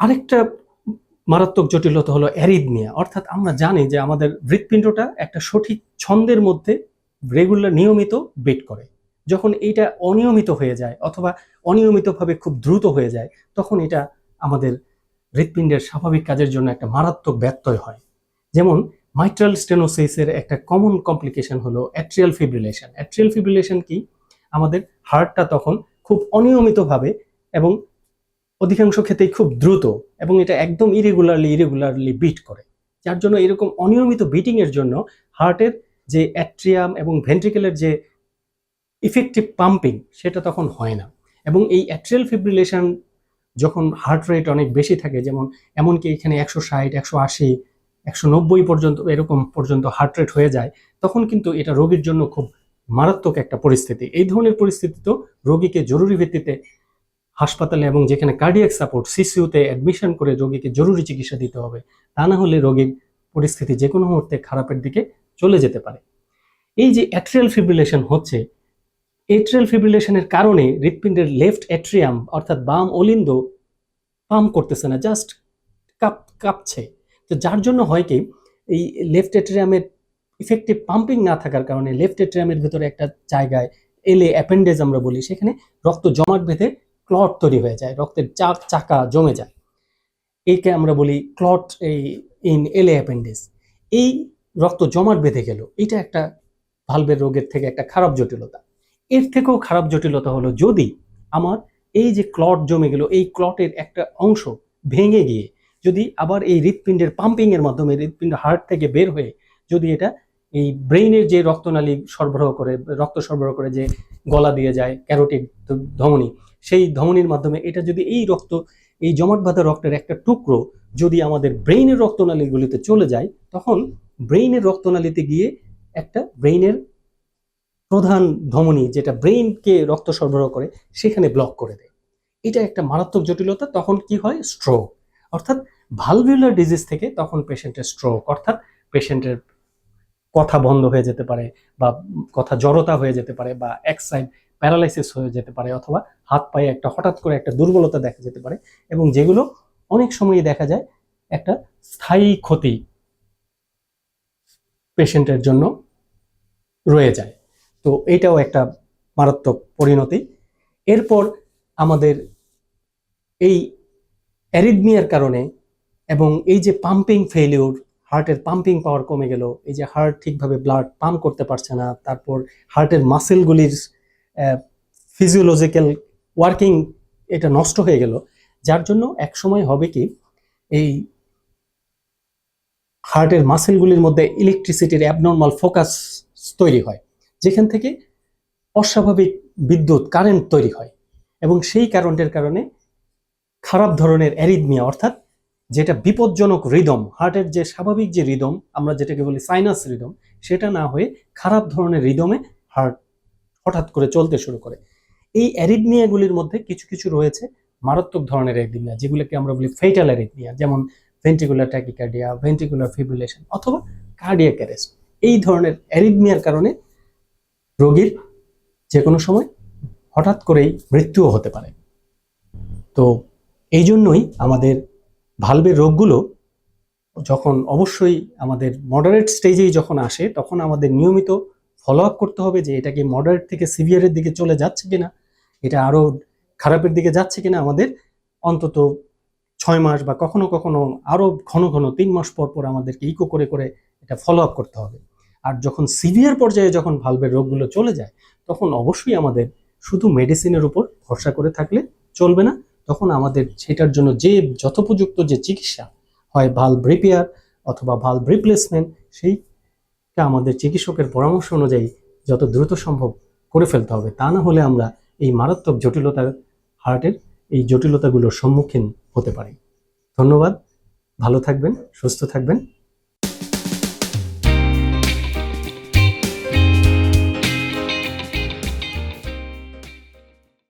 আরেকটা মারাত্মক জটিলতা হলো অ্যারিদমিয়া অর্থাৎ আমরা জানি যে আমাদের হৃৎপিণ্ডটা একটা সঠিক ছন্দের মধ্যে রেগুলার নিয়মিত বেট করে। যখন এইটা অনিয়মিত হয়ে যায় অথবা অনিয়মিতভাবে খুব দ্রুত হয়ে যায়, তখন এটা আমাদের হৃৎপিণ্ডের স্বাভাবিক কাজের জন্য একটা মারাত্মক ব্যত্যয় হয়। যেমন মাইট্রাল স্টেনোসিসের একটা কমন কমপ্লিকেশন হলো অ্যাট্রিয়াল ফিব্রিলেশন অ্যাট্রিয়াল ফিব্রিলেশন কি? আমাদের হার্টটা তখন খুব অনিয়মিতভাবে এবং অধিকাংশ ক্ষেত্রেই খুব দ্রুত এবং এটা একদম ইরেগুলারলি ইরেগুলারলি বিট করে। যার জন্য এরকম অনিয়মিত বিটিং এর জন্য হার্টের যে অ্যাট্রিয়াম এবং ভেন্ট্রিকেলের যে ইফেক্টিভ পাম্পিং সেটা তখন হয় না। এবং এই অ্যাট্রিয়াল ফিব্রিলেশন যখন হার্ট রেট অনেক বেশি থাকে, যেমন এমনকি এখানে একশো ষাট, একশো আশি, একশো নব্বই পর্যন্ত, এরকম পর্যন্ত হার্ট রেট হয়ে যায়, তখন কিন্তু এটা রোগীর জন্য খুব মারাত্মক একটা পরিস্থিতি। এই ধরনের পরিস্থিতি তো রোগীকে জরুরি ভিত্তিতে হাসপাতালে এবং যেখানে কার্ডিয়াক সাপোর্ট সিসিউতে অ্যাডমিশন করে রোগীকে জরুরি চিকিৎসা দিতে হবে, তা না হলে রোগীর পরিস্থিতি যে কোনো মুহূর্তে খারাপের দিকে চলে যেতে পারে। এই যে অ্যাট্রিয়াল ফিব্রিলেশন হচ্ছে এট্রিয়াল ফিব্রিলেশনের কারণে হৃৎপিণ্ডের লেফট অ্যাট্রিয়াম অর্থাৎ বাম অলিন্দ, পাম্প করতেছে না জাস্ট কাপ, কাঁপছে। তো যার জন্য হয় কি, এই লেফট অ্যাট্রিয়ামের ইফেক্টিভ পাম্পিং না থাকার কারণে লেফট অ্যাট্রিয়ামের ভিতরে একটা জায়গায় এলে অ্যাপেন্ডেজ আমরা বলি, সেখানে রক্ত জমাট বেঁধে ক্লট তৈরি হয়ে যায়, রক্তের চাক চাকা জমে যায়। একে আমরা বলি ক্লট এই ইন এলে অ্যাপেন্ডিস এই রক্ত জমাট বেঁধে গেল, এটা একটা ভালভের রোগের থেকে একটা খারাপ জটিলতা। এর থেকেও খারাপ জটিলতা হলো যদি আমার এই যে ক্লট জমে গেল, এই ক্লটের একটা অংশ ভেঙে গিয়ে যদি আবার এই হৃৎপিণ্ডের পাম্পিংয়ের মাধ্যমে, হৃৎপিণ্ড হার্ট থেকে বের হয়ে যদি এটা এই ব্রেইনের যে রক্তনালী সরবরাহ করে, রক্ত সরবরাহ করে যে গলা দিয়ে যায় ক্যারোটিক ধমনী সেই ধমনির মাধ্যমে এটা যদি এই রক্ত, এই জমাট বাঁধা রক্তের একটা টুকরো যদি আমাদের ব্রেইনের রক্তনালীগুলিতে চলে যায়, তখন ব্রেইনের রক্তনালীতে গিয়ে একটা ব্রেইনের প্রধান ধমনী যেটা ব্রেইনকে রক্ত সরবরাহ করে, সেখানে ব্লক করে দেয়। এটা একটা মারাত্মক জটিলতা, তখন কি হয়? স্ট্রোক। অর্থাৎ ভালভিউলার ডিজিজ থেকে তখন পেশেন্টের স্ট্রোক, অর্থাৎ পেশেন্টের কথা বন্ধ হয়ে যেতে পারে বা কথা জড়তা হয়ে যেতে পারে বা এক সাইড প্যারালাইসিস হয়ে যেতে পারে অথবা হাত পায়ে একটা হঠাৎ করে একটা দুর্বলতা দেখা যেতে পারে এবং যেগুলো অনেক সময়ই দেখা যায় একটা স্থায়ী ক্ষতি পেশেন্টের জন্য রয়ে যায়। তো এইটাও একটা মারাত্মক পরিণতি। এরপর আমাদের এই অ্যারিদমিয়ার কারণে এবং এই যে পাম্পিং ফেলিউর হার্টের পাম্পিং পাওয়ার কমে গেল, এই যে হার্ট ঠিকভাবে ব্লাড পাম্প করতে পারছে না, তারপর হার্টের মাসেলগুলির ফিজিওলজিক্যাল ওয়ার্কিং এটা নষ্ট হয়ে গেল। যার জন্য এক সময় হবে কি, এই হার্টের মাসেলগুলির মধ্যে ইলেকট্রিসিটির অ্যাবনর্মাল ফোকাস তৈরি হয়, যেখান থেকে অস্বাভাবিক বিদ্যুৎ কারেন্ট তৈরি হয় এবং সেই কারণের কারণে খারাপ ধরনের অ্যারিদমিয়া অর্থাৎ যেটা বিপজ্জনক রিদম হার্টের যে স্বাভাবিক যে রিদম আমরা যেটাকে বলি সাইনাস রিদম সেটা না হয়ে খারাপ ধরনের রিদমে হার্ট হঠাৎ করে চলতে শুরু করে। এই অ্যারিদমিয়াগুলির মধ্যে কিছু কিছু রয়েছে মারাত্মক ধরনের অ্যারিদমিয়া যেগুলোকে আমরা বলি ফেটাল অ্যারিদমিয়া যেমন ভেন্টিকুলার ট্যাকিকার্ডিয়া ভেন্টিকুলার ফিব্রিলেশন অথবা কার্ডিয়াক অ্যারেস্ট এই ধরনের অ্যারিদমিয়ার কারণে রোগীর যে কোনো সময় হঠাৎ করেই মৃত্যুও হতে পারে। তো এই জন্যই আমাদের ভালভের রোগগুলো যখন অবশ্যই আমাদের মডারেট স্টেজেই যখন আসে, তখন আমাদের নিয়মিত ফলো আপ করতে হবে যে এটা কি মডারেট থেকে সিভিয়ারের দিকে চলে যাচ্ছে কিনা, এটা আরও খারাপের দিকে যাচ্ছে কিনা আমাদের অন্তত ছয় মাস বা কখনো কখনো আরও ঘন ঘন তিন মাস পর পর আমাদেরকে ইকো করে করে এটা ফলো আপ করতে হবে। আর যখন সিভিয়ার পর্যায়ে যখন ভালভের রোগগুলো চলে যায়, তখন অবশ্যই আমাদের শুধু মেডিসিনের উপর ভরসা করে থাকলে চলবে না। তখন আমাদের সেটার জন্য যে যথোপযুক্ত যে চিকিৎসা হয় ভালভ রিপেয়ার অথবা ভালভ রিপ্লেসমেন্ট সেইটা আমাদের চিকিৎসকের পরামর্শ অনুযায়ী যত দ্রুত সম্ভব করে ফেলতে হবে। তা না হলে আমরা এই মারাত্মক জটিলতা হার্টের এই জটিলতাগুলোর সম্মুখীন হতে পারি। ধন্যবাদ। ভালো থাকবেন, সুস্থ থাকবেন।